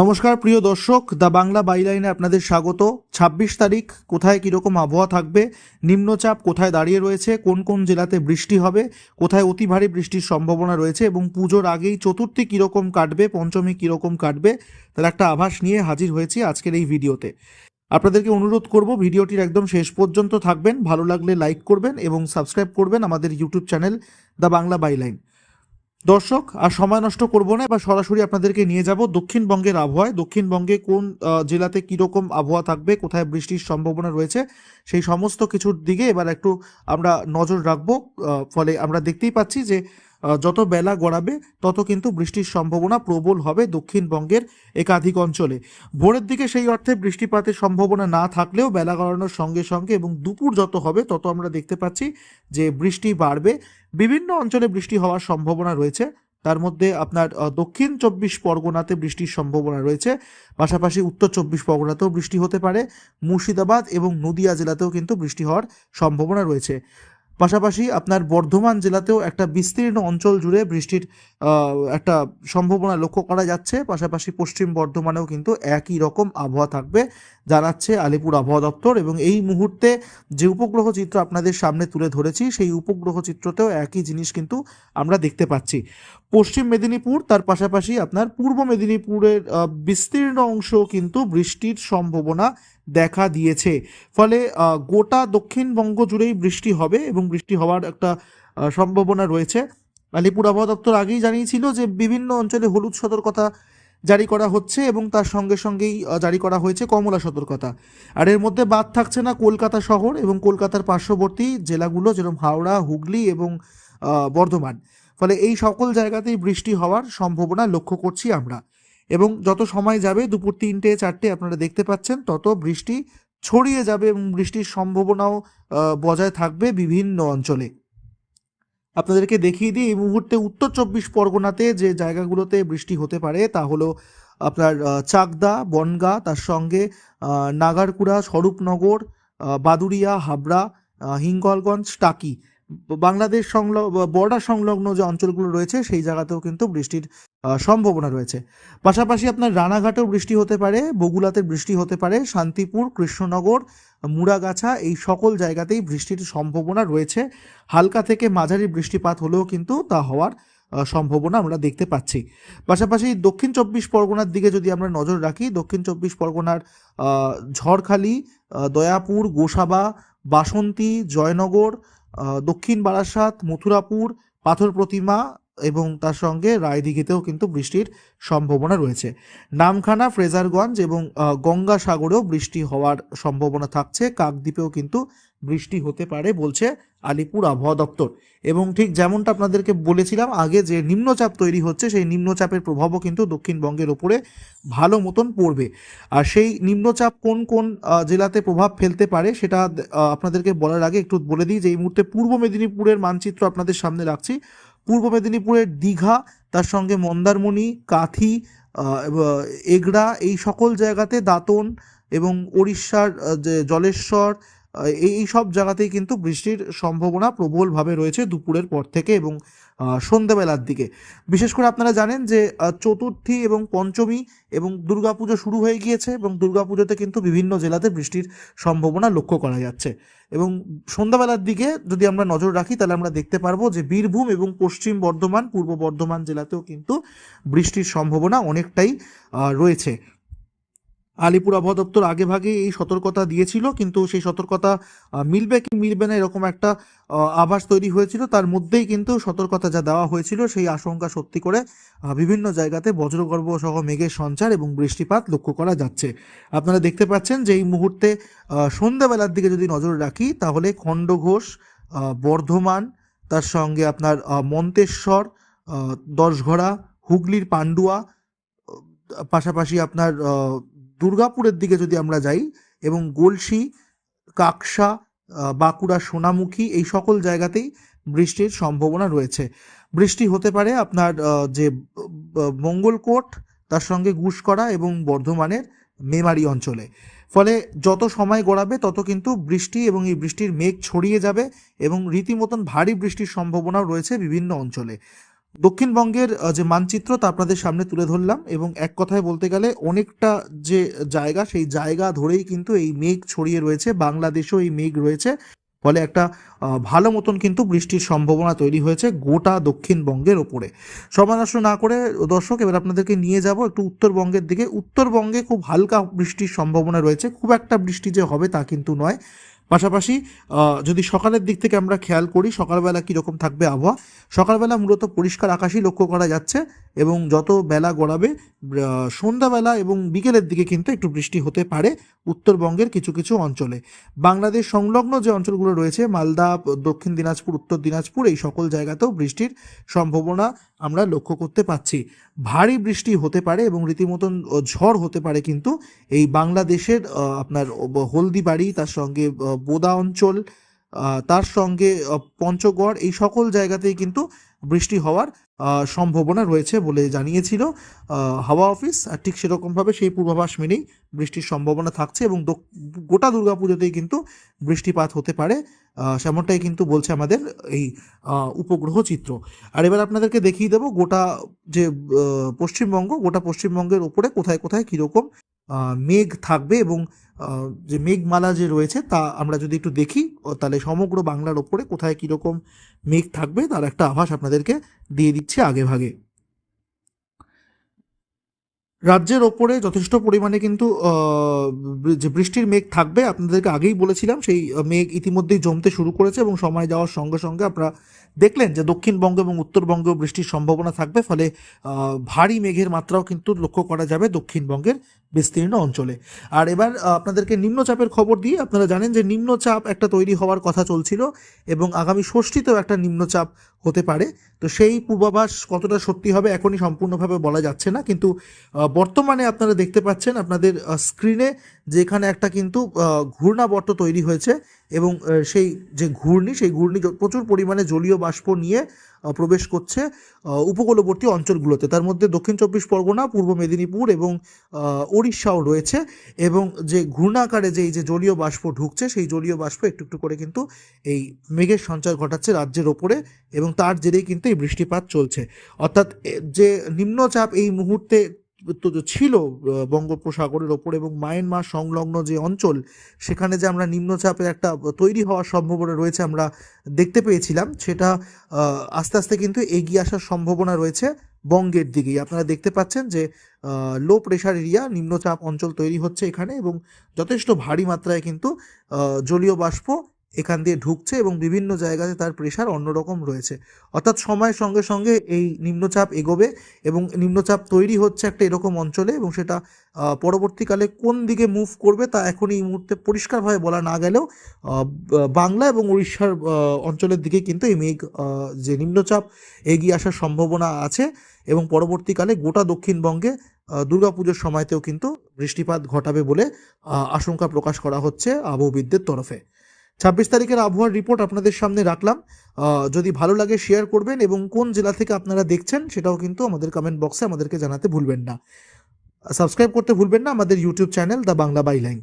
নমস্কার, প্রিয় দর্শক। দ্য বাংলা বাইলাইনে আপনাদের স্বাগত। ২৬ তারিখ, কোথায় কীরকম আবহাওয়া থাকবে? নিম্নচাপ কোথায় দাঁড়িয়ে রয়েছে? কোন কোন জেলাতে বৃষ্টি হবে? কোথায় অতি ভারী বৃষ্টির সম্ভাবনা রয়েছে? এবং পুজোর আগেই চতুর্থী কীরকম কাটবে? পঞ্চমী কীরকম কাটবে? তার একটা আভাস নিয়ে হাজির হয়েছি আজকের এই ভিডিওতে। আপনাদেরকে অনুরোধ করব, ভিডিওটির একদম শেষ পর্যন্ত থাকবেন। ভালো লাগলে লাইক করবেন এবং সাবস্ক্রাইব করবেন আমাদের YouTube channel The Bangla Byline. দর্শক, আর সময় নষ্ট করব না, এবার সরাসরি আপনাদেরকে নিয়ে যাব দক্ষিণবঙ্গের আবহাওয়ায়। দক্ষিণবঙ্গে কোন জেলাতে কীরকম আবহাওয়া থাকবে, কোথায় বৃষ্টির সম্ভাবনা রয়েছে, সেই সমস্ত কিছুর দিকে এবার একটু আমরা নজর রাখব। ফলে আমরা দেখতেই পাচ্ছি যে যত বেলা গড়াবে, তত কিন্তু বৃষ্টির সম্ভাবনা প্রবল হবে দক্ষিণবঙ্গের একাধিক অঞ্চলে। ভোরের দিকে সেই অর্থে বৃষ্টিপাতের সম্ভাবনা না থাকলেও বেলা গড়ানোর সঙ্গে সঙ্গে এবং দুপুর যত হবে, তত আমরা দেখতে পাচ্ছি যে বৃষ্টি বাড়বে। বিভিন্ন অঞ্চলে বৃষ্টি হওয়ার সম্ভাবনা রয়েছে। তার মধ্যে আপনার দক্ষিণ চব্বিশ পরগনাতে বৃষ্টির সম্ভাবনা রয়েছে। পাশাপাশি উত্তর চব্বিশ পরগনাতেও বৃষ্টি হতে পারে। মুর্শিদাবাদ এবং নদিয়া জেলাতেও কিন্তু বৃষ্টি হওয়ার সম্ভাবনা রয়েছে। পাশাপাশি আপনার বর্ধমান জেলাতেও একটা বিস্তীর্ণ অঞ্চল জুড়ে বৃষ্টির একটা সম্ভাবনা লক্ষ্য করা যাচ্ছে। পাশাপাশি পশ্চিম বর্ধমানেও কিন্তু একই রকম আবহাওয়া থাকবে, জানাচ্ছে আলিপুর আবহাওয়া দপ্তর। এবং এই মুহূর্তে যে উপগ্রহ চিত্র আপনাদের সামনে তুলে ধরেছি, সেই উপগ্রহ চিত্রতেও একই জিনিস কিন্তু আমরা দেখতে পাচ্ছি। পশ্চিম মেদিনীপুর, তার পাশাপাশি আপনার পূর্ব মেদিনীপুরের বিস্তীর্ণ অংশ কিন্তু বৃষ্টির সম্ভাবনা দেখা দিয়েছে। ফলে গোটা দক্ষিণবঙ্গ জুড়েই বৃষ্টি হবে এবং বৃষ্টি হওয়ার একটা সম্ভাবনা রয়েছে। আলিপুর আবহাওয়া দপ্তর আগেই জানিয়েছিল যে বিভিন্ন অঞ্চলে হলুদ সতর্কতা জারি করা হচ্ছে এবং তার সঙ্গে সঙ্গেই জারি করা হয়েছে কমলা সতর্কতা। আর এর মধ্যে বাদ থাকছে না কলকাতা শহর এবং কলকাতার পার্শ্ববর্তী জেলাগুলো যেরকম হাওড়া, হুগলি এবং বর্ধমান। ফলে এই সকল জায়গাতেই বৃষ্টি হওয়ার সম্ভাবনা লক্ষ্য করছি আমরা। এবং যত সময় যাবে দুপুর তিনটে চারটে আপনারা দেখতে পাচ্ছেন তত বৃষ্টি ছড়িয়ে যাবে এবং বৃষ্টির সম্ভাবনাও বজায় থাকবে বিভিন্ন অঞ্চলে। আপনাদেরকে দেখিয়ে দিই এই মুহূর্তে উত্তর চব্বিশ পরগনাতে যে জায়গাগুলোতে বৃষ্টি হতে পারে তা হলো আপনার চাকদা বনগা তার সঙ্গে নাগারকুড়া স্বরূপনগর আহ, বাদুড়িয়া হাবড়া হিঙ্গলগঞ্জ টাকি। বাংলাদেশ সংলগ্ন বর্ডার সংলগ্ন যে অঞ্চলগুলো রয়েছে সেই জায়গাতেও কিন্তু বৃষ্টির সম্ভাবনা রয়েছে। পাশাপাশি আপনার রানাঘাটেও বৃষ্টি হতে পারে, বগুলাতে বৃষ্টি হতে পারে, শান্তিপুর, কৃষ্ণনগর, মুড়াগাছা এই সকল জায়গাতেই বৃষ্টির সম্ভাবনা রয়েছে। হালকা থেকে মাঝারি বৃষ্টিপাত হলেও কিন্তু তা হওয়ার সম্ভাবনা আমরা দেখতে পাচ্ছি। পাশাপাশি দক্ষিণ চব্বিশ পরগনার দিকে যদি আমরা নজর রাখি, দক্ষিণ চব্বিশ পরগনার ঝড়খালি দয়াপুর, গোসাবা, বাসন্তী, জয়নগর দক্ষিণ বারাসাত, মথুরাপুর, পাথর প্রতিমা এবং তার সঙ্গে রায়দিঘিতেও কিন্তু বৃষ্টির সম্ভাবনা রয়েছে। নামখানা, ফ্রেজারগঞ্জ এবং গঙ্গাসাগরেও বৃষ্টি হওয়ার সম্ভাবনা থাকছে। কাকদ্বীপেও কিন্তু বৃষ্টি হতে পারে বলছে আলিপুর আবহাওয়া দপ্তর। এবং ঠিক যেমনটা আপনাদেরকে বলেছিলাম, আগে যে নিম্নচাপ তৈরি হচ্ছে, সেই নিম্নচাপের প্রভাবও কিন্তু দক্ষিণবঙ্গের ওপরে ভালো মতন পড়বে। আর সেই নিম্নচাপ কোন কোন জেলাতে প্রভাব ফেলতে পারে সেটা আপনাদেরকে বলার আগে একটু বলে দিই যে এই মুহূর্তে পূর্ব মেদিনীপুরের মানচিত্র আপনাদের সামনে রাখছি। পূর্ব মেদিনীপুরের দীঘা, তার সঙ্গে মন্দারমণি, কাঁথি এগড়া, এই সকল জায়গাতে দাঁতন এবং উড়িষ্যার যে জলেশ্বর এই সব জায়গাতেই কিন্তু বৃষ্টির সম্ভাবনা প্রবলভাবে রয়েছে দুপুরের পর থেকে এবং সন্ধ্যাবেলার দিকে। বিশেষ করে আপনারা জানেন যে চতুর্থী এবং পঞ্চমী এবং দুর্গাপুজো শুরু হয়ে গিয়েছে এবং দুর্গাপুজোতে কিন্তু বিভিন্ন জেলাতে বৃষ্টির সম্ভাবনা লক্ষ্য করা যাচ্ছে। এবং সন্ধ্যাবেলার দিকে যদি আমরা নজর রাখি, তাহলে আমরা দেখতে পারব যে বীরভূম এবং পশ্চিম বর্ধমান, পূর্ব বর্ধমান জেলাতেও কিন্তু বৃষ্টির সম্ভাবনা অনেকটাই রয়েছে। আলিপুর আবহাওয়া আগে ভাগে এই সতর্কতা দিয়েছিল কিন্তু সেই সতর্কতা মিলবে কি মিলবে না এরকম একটা আভাস তৈরি হয়েছিল। তার মধ্যেই কিন্তু সতর্কতা যা দেওয়া হয়েছিল সেই আশঙ্কা সত্যি করে বিভিন্ন জায়গাতে বজ্রগর্ভ সহ মেঘের সঞ্চার এবং বৃষ্টিপাত লক্ষ্য করা যাচ্ছে। আপনারা দেখতে পাচ্ছেন যে এই মুহূর্তে সন্ধ্যাবেলার দিকে যদি নজর রাখি তাহলে খণ্ডঘোষ বর্ধমান তার সঙ্গে আপনার মন্তেশ্বর দশঘড়া হুগলির পান্ডুয়া আহ, পাশাপাশি আপনার দুর্গাপুরের দিকে যদি আমরা যাই এবং গলসি, কাকসা বাঁকুড়া, সোনামুখী, এই সকল জায়গাতেই বৃষ্টির সম্ভাবনা রয়েছে। বৃষ্টি হতে পারে আপনার যে মঙ্গলকোট, তার সঙ্গে গুসকরা এবং বর্ধমানের মেমারি অঞ্চলে। ফলে যত সময় গড়াবে, তত কিন্তু বৃষ্টি এবং এই বৃষ্টির মেঘ ছড়িয়ে যাবে এবং রীতিমতন ভারী বৃষ্টির সম্ভাবনাও রয়েছে বিভিন্ন অঞ্চলে। দক্ষিণবঙ্গের যে মানচিত্র তা আপনাদের সামনে তুলে ধরলাম এবং এক কথায় বলতে গেলে অনেকটা যে জায়গা, সেই জায়গা ধরেই কিন্তু এই মেঘ ছড়িয়ে রয়েছে, বাংলাদেশেও এই মেঘ রয়েছে। ফলে একটা ভালো মতন কিন্তু বৃষ্টির সম্ভাবনা তৈরি হয়েছে গোটা দক্ষিণবঙ্গের ওপরে। সময় নষ্ট না করে, দর্শক, এবার আপনাদেরকে নিয়ে যাব একটু উত্তরবঙ্গের দিকে। উত্তরবঙ্গে খুব হালকা বৃষ্টির সম্ভাবনা রয়েছে। খুব একটা বৃষ্টি যে হবে তা কিন্তু নয়। পাশাপাশি যদি সকালের দিক থেকে আমরা খেয়াল করি, সকালবেলা কীরকম থাকবে আবহাওয়া? সকালবেলা মূলত পরিষ্কার আকাশই লক্ষ্য করা যাচ্ছে। এবং যত বেলা গড়াবে সন্ধ্যাবেলা এবং বিকেলের দিকে কিন্তু একটু বৃষ্টি হতে পারে উত্তরবঙ্গের কিছু কিছু অঞ্চলে। বাংলাদেশ সংলগ্ন যে অঞ্চলগুলো রয়েছে, মালদা, দক্ষিণ দিনাজপুর, উত্তর দিনাজপুর, এই সকল জায়গাতেও বৃষ্টির সম্ভাবনা আমরা লক্ষ্য করতে পাচ্ছি। ভারী বৃষ্টি হতে পারে এবং রীতিমতন ঝড় হতে পারে কিন্তু এই বাংলাদেশের আপনার হলদিবাড়ি, তার সঙ্গে বোদা অঞ্চল তার সঙ্গে পঞ্চগড়, এই সকল জায়গাতেই কিন্তু বৃষ্টি হওয়ার সম্ভাবনা রয়েছে বলে জানিয়েছিল হাওয়া অফিস। আর ঠিক সেরকমভাবে সেই পূর্বাভাস মেনেই বৃষ্টির সম্ভাবনা থাকছে এবং গোটা দুর্গাপুজোতেই কিন্তু বৃষ্টিপাত হতে পারে সেমনটাই কিন্তু বলছে আমাদের এই উপগ্রহ চিত্র। আর এবার আপনাদেরকে দেখিয়ে দেবো গোটা যে পশ্চিমবঙ্গ, গোটা পশ্চিমবঙ্গের ওপরে কোথায় কোথায় কীরকম মেঘ থাকবে এবং যে মেঘমালা যে রয়েছে তা আমরা যদি একটু দেখি তাহলে সমগ্র বাংলার ওপরে কোথায় কীরকম মেঘ থাকবে তার একটা আভাস আপনাদেরকে দিয়ে দিচ্ছে আগে ভাগে। রাজ্যের ওপরে যথেষ্ট পরিমাণে কিন্তু যে বৃষ্টির মেঘ থাকবে, আপনাদেরকে আগেই বলেছিলাম, সেই মেঘ ইতিমধ্যেই জমতে শুরু করেছে এবং সময় যাওয়ার সঙ্গে সঙ্গে আপনারা দেখলেন যে দক্ষিণবঙ্গ এবং উত্তরবঙ্গেও বৃষ্টির সম্ভাবনা থাকবে, ফলে ভারী মেঘের মাত্রাও কিন্তু লক্ষ্য করা যাবে দক্ষিণবঙ্গের বিস্তীর্ণ অঞ্চলে। আর এবার আপনাদেরকে নিম্নচাপের খবর দিয়ে আপনারা জানেন যে নিম্নচাপ একটা তৈরি হওয়ার কথা চলছিল এবং আগামী ষষ্ঠীতেও একটা নিম্নচাপ হতে পারে। তো সেই পূর্বাভাস কতটা সত্যি হবে এখনই সম্পূর্ণভাবে বলা যাচ্ছে না। কিন্তু বর্তমানে আপনারা দেখতে পাচ্ছেন আপনাদের স্ক্রিনে যেখানে একটা কিন্তু ঘূর্ণাবর্ত তৈরি হয়েছে। এবং সেই যে ঘূর্ণি, সেই ঘূর্ণি প্রচুর পরিমাণে জলীয় বাষ্প নিয়ে প্রবেশ করছে উপকূলবর্তী অঞ্চলগুলোতে। তার মধ্যে দক্ষিণ চব্বিশ পরগনা, পূর্ব মেদিনীপুর এবং উড়িষ্যাও রয়েছে এবং যে ঘূর্ণাকারে যে এই যে জলীয় বাষ্প ঢুকছে, সেই জলীয় বাষ্প একটু একটু করে কিন্তু এই মেঘের সঞ্চার ঘটাচ্ছে রাজ্যের ওপরে এবং তার জেরেই কিন্তু এই বৃষ্টিপাত চলছে। অর্থাৎ যে নিম্নচাপ এই মুহূর্তে ছিল বঙ্গোপসাগরের ওপর এবং মায়ানমার সংলগ্ন যে অঞ্চল, সেখানে যে আমরা নিম্নচাপের একটা তৈরি হওয়ার সম্ভাবনা রয়েছে আমরা দেখতে পেয়েছিলাম, সেটা আস্তে আস্তে কিন্তু এগিয়ে আসার সম্ভাবনা রয়েছে বঙ্গের দিকেই। আপনারা দেখতে পাচ্ছেন যে লো প্রেশার এরিয়া, নিম্নচাপ অঞ্চল তৈরি হচ্ছে এখানে এবং যথেষ্ট ভারী মাত্রায় কিন্তু জলীয় বাষ্প এখান দিয়ে ঢুকছে এবং বিভিন্ন জায়গাতে তার প্রেশার অন্যরকম রয়েছে। অর্থাৎ সময়ের সঙ্গে সঙ্গে এই নিম্নচাপ এগোবে এবং নিম্নচাপ তৈরি হচ্ছে একটা এরকম অঞ্চলে এবং সেটা পরবর্তীকালে কোন দিকে মুভ করবে তা এখন এই মুহূর্তে পরিষ্কারভাবে বলা না গেলেও বাংলা এবং উড়িষ্যার অঞ্চলের দিকে কিন্তু এই মেঘ যে নিম্নচাপ এগিয়ে আসার সম্ভাবনা আছে এবং পরবর্তীকালে গোটা দক্ষিণবঙ্গে দুর্গাপুজোর সময়তেও কিন্তু বৃষ্টিপাত ঘটাবে বলে আশঙ্কা প্রকাশ করা হচ্ছে আবহবিদদের তরফে। ছাব্বিশ তারিখের আবহাওয়ার রিপোর্ট আপনাদের সামনে রাখলাম। যদি ভালো লাগে শেয়ার করবেন এবং কোন জেলা থেকে আপনারা দেখছেন সেটাও কিন্তু আমাদের কমেন্ট বক্সে আমাদেরকে জানাতে ভুলবেন না। সাবস্ক্রাইব করতে ভুলবেন না আমাদের YouTube channel The Bangla Byline